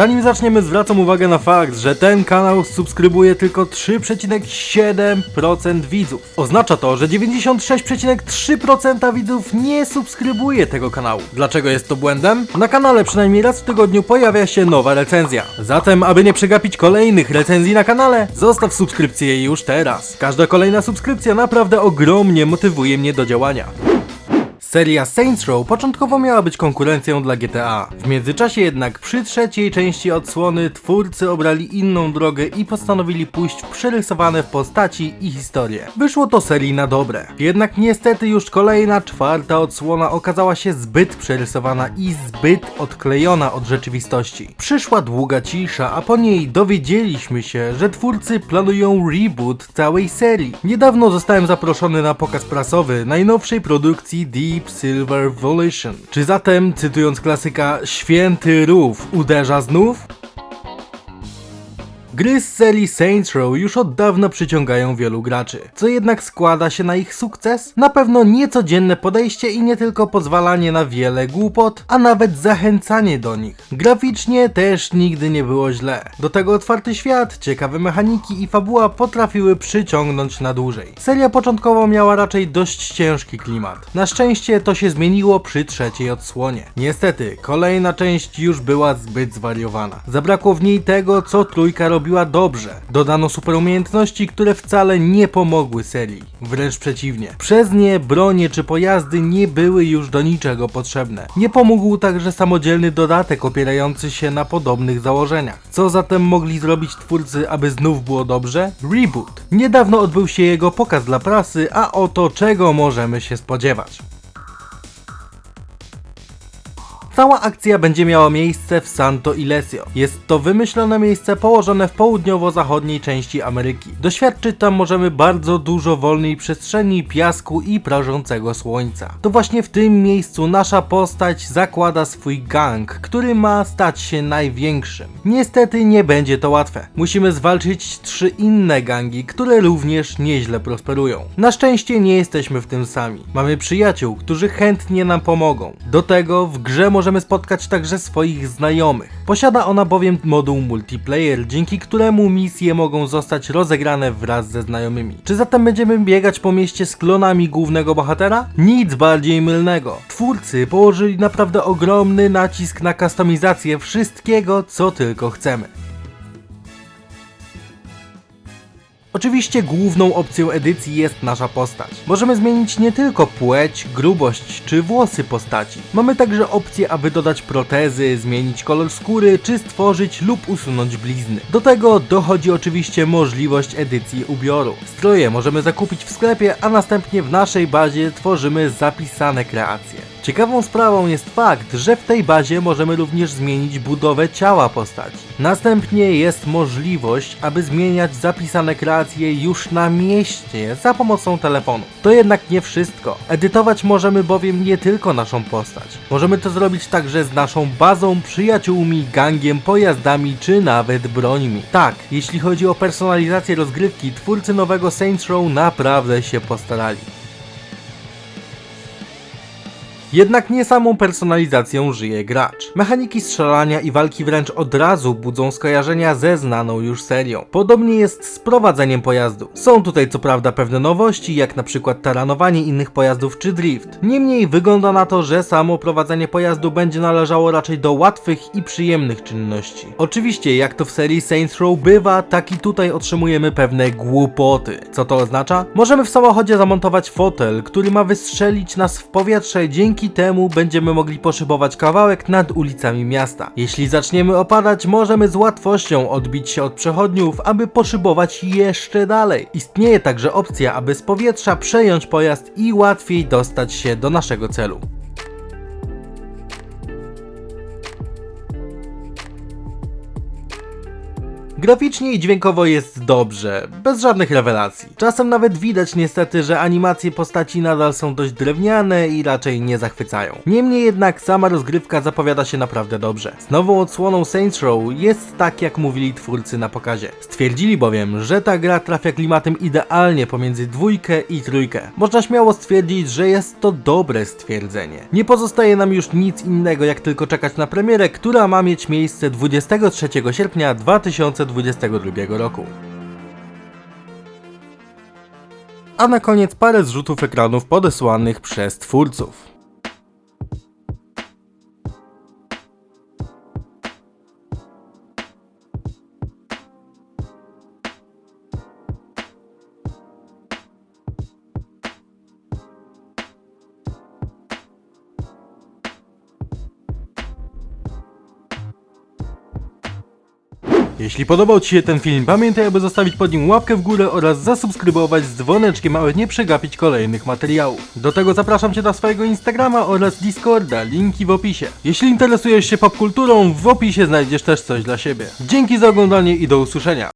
Zanim zaczniemy zwracam uwagę na fakt, że ten kanał subskrybuje tylko 3,7% widzów. Oznacza to, że 96,3% widzów nie subskrybuje tego kanału. Dlaczego jest to błędem? Na kanale przynajmniej raz w tygodniu pojawia się nowa recenzja. Zatem, aby nie przegapić kolejnych recenzji na kanale, zostaw subskrypcję już teraz. Każda kolejna subskrypcja naprawdę ogromnie motywuje mnie do działania. Seria Saints Row początkowo miała być konkurencją dla GTA. W międzyczasie jednak przy trzeciej części odsłony twórcy obrali inną drogę i postanowili pójść w przerysowane w postaci i historię. Wyszło to serii na dobre. Jednak niestety już kolejna czwarta odsłona okazała się zbyt przerysowana i zbyt odklejona od rzeczywistości. Przyszła długa cisza, a po niej dowiedzieliśmy się, że twórcy planują reboot całej serii. Niedawno zostałem zaproszony na pokaz prasowy najnowszej produkcji Deep Silver Volition. Czy zatem, cytując klasyka, święty rów uderza znów? Gry z serii Saints Row już od dawna przyciągają wielu graczy. Co jednak składa się na ich sukces? Na pewno niecodzienne podejście i nie tylko pozwalanie na wiele głupot, a nawet zachęcanie do nich. Graficznie też nigdy nie było źle. Do tego otwarty świat, ciekawe mechaniki i fabuła potrafiły przyciągnąć na dłużej. Seria początkowo miała raczej dość ciężki klimat. Na szczęście to się zmieniło przy trzeciej odsłonie. Niestety, kolejna część już była zbyt zwariowana. Zabrakło w niej tego, co trójka robiła dobrze. Dodano super umiejętności, które wcale nie pomogły serii. Wręcz przeciwnie. Przez nie bronie czy pojazdy nie były już do niczego potrzebne. Nie pomógł także samodzielny dodatek opierający się na podobnych założeniach. Co zatem mogli zrobić twórcy, aby znów było dobrze? Reboot. Niedawno odbył się jego pokaz dla prasy, a oto czego możemy się spodziewać. Cała akcja będzie miała miejsce w Santo Ilesio. Jest to wymyślone miejsce położone w południowo-zachodniej części Ameryki. Doświadczyć tam możemy bardzo dużo wolnej przestrzeni, piasku i prażącego słońca. To właśnie w tym miejscu nasza postać zakłada swój gang, który ma stać się największym. Niestety nie będzie to łatwe. Musimy zwalczyć trzy inne gangi, które również nieźle prosperują. Na szczęście nie jesteśmy w tym sami. Mamy przyjaciół, którzy chętnie nam pomogą. Do tego w grze możemy spotkać także swoich znajomych. Posiada ona bowiem moduł multiplayer, dzięki któremu misje mogą zostać rozegrane wraz ze znajomymi. Czy zatem będziemy biegać po mieście z klonami głównego bohatera? Nic bardziej mylnego. Twórcy położyli naprawdę ogromny nacisk na kustomizację wszystkiego, co tylko chcemy. Oczywiście główną opcją edycji jest nasza postać. Możemy zmienić nie tylko płeć, grubość czy włosy postaci. Mamy także opcję, aby dodać protezy, zmienić kolor skóry czy stworzyć lub usunąć blizny. Do tego dochodzi oczywiście możliwość edycji ubioru. Stroje możemy zakupić w sklepie, a następnie w naszej bazie tworzymy zapisane kreacje. Ciekawą sprawą jest fakt, że w tej bazie możemy również zmienić budowę ciała postaci. Następnie jest możliwość, aby zmieniać zapisane kreacje już na mieście za pomocą telefonu. To jednak nie wszystko. Edytować możemy bowiem nie tylko naszą postać. Możemy to zrobić także z naszą bazą, przyjaciółmi, gangiem, pojazdami czy nawet brońmi. Tak, jeśli chodzi o personalizację rozgrywki, twórcy nowego Saints Row naprawdę się postarali. Jednak nie samą personalizacją żyje gracz. Mechaniki strzelania i walki wręcz od razu budzą skojarzenia ze znaną już serią. Podobnie jest z prowadzeniem pojazdu. Są tutaj co prawda pewne nowości, jak na przykład taranowanie innych pojazdów czy drift. Niemniej wygląda na to, że samo prowadzenie pojazdu będzie należało raczej do łatwych i przyjemnych czynności. Oczywiście, jak to w serii Saints Row bywa, tak i tutaj otrzymujemy pewne głupoty. Co to oznacza? Możemy w samochodzie zamontować fotel, który ma wystrzelić nas w powietrze, dzięki temu będziemy mogli poszybować kawałek nad ulicami miasta. Jeśli zaczniemy opadać, możemy z łatwością odbić się od przechodniów, aby poszybować jeszcze dalej. Istnieje także opcja, aby z powietrza przejąć pojazd i łatwiej dostać się do naszego celu. Graficznie i dźwiękowo jest dobrze, bez żadnych rewelacji. Czasem nawet widać niestety, że animacje postaci nadal są dość drewniane i raczej nie zachwycają. Niemniej jednak sama rozgrywka zapowiada się naprawdę dobrze. Z nową odsłoną Saints Row jest tak jak mówili twórcy na pokazie. Stwierdzili bowiem, że ta gra trafia klimatem idealnie pomiędzy dwójkę i trójkę. Można śmiało stwierdzić, że jest to dobre stwierdzenie. Nie pozostaje nam już nic innego jak tylko czekać na premierę, która ma mieć miejsce 23 sierpnia 2022 roku. A na koniec parę zrzutów ekranów podesłanych przez twórców. Jeśli podobał Ci się ten film, pamiętaj aby zostawić pod nim łapkę w górę oraz zasubskrybować z dzwoneczkiem, aby nie przegapić kolejnych materiałów. Do tego zapraszam Cię na swojego Instagrama oraz Discorda, linki w opisie. Jeśli interesujesz się popkulturą, w opisie znajdziesz też coś dla siebie. Dzięki za oglądanie i do usłyszenia.